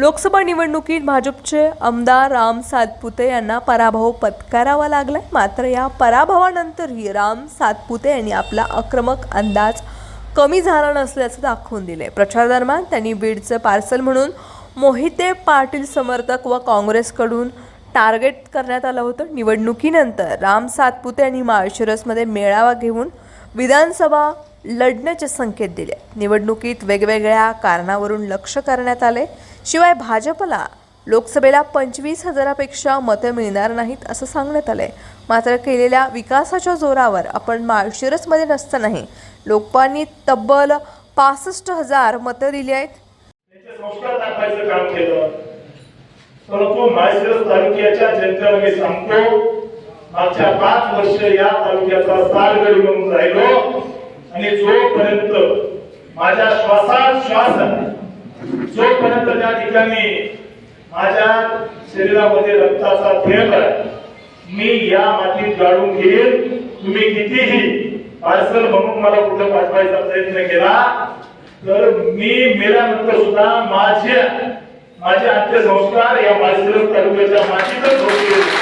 लोकसभा निवडणुकीत भाजपचे आमदार राम सातपुते यांना पराभव पत्करावा लागलाय. मात्र या पराभवानंतरही राम सातपुते यांनी आपला आक्रमक अंदाज कमी झाला नसल्याचं दाखवून दिले प्रचारादरम्यान त्यांनी बीडचं पार्सल म्हणून मोहिते पाटील समर्थक व काँग्रेसकडून टार्गेट करण्यात आलं होतं. निवडणुकीनंतर राम सातपुते यांनी माळशिरसमध्ये मेळावा घेऊन विधानसभा लढण्याचे संकेत दिले. निवडणुकीत वेगवेगळ्या कारणावरून लक्ष करण्यात आले शिवाय भाजपला लोकसभेला पंचवीस हजारापेक्षा मतं मिळणार नाहीत असं सांगण्यात आलंय. मात्र केलेल्या विकासाच्या जोरावर आपण माळशिरसमध्ये नसतानाही लोकांनी तब्बल पासष्ट हजार मतं दिली आहेत. परंतु माळशिरस तालुक्याच्या जनतेला सांगतो मागच्या पाच वर्ष या तालुक्याचा सालगडी म्हणून राहिलो. आणि जोपर्यंत माझ्या श्वासात श्वास आहे जोपर्यंत त्या ठिकाणी माझ्या शरीरामध्ये रक्ताचा थेंब आहे मी या मातीत गाडून घेईन. तुम्ही कितीही पार्सल म्हणून मला कुठं पाठवायचा प्रयत्न केला तर मी मेल्यानंतर सुद्धा माझे माझे अंत्यसंस्कार या पार्सल तालुक्याच्या मातीतच होतील.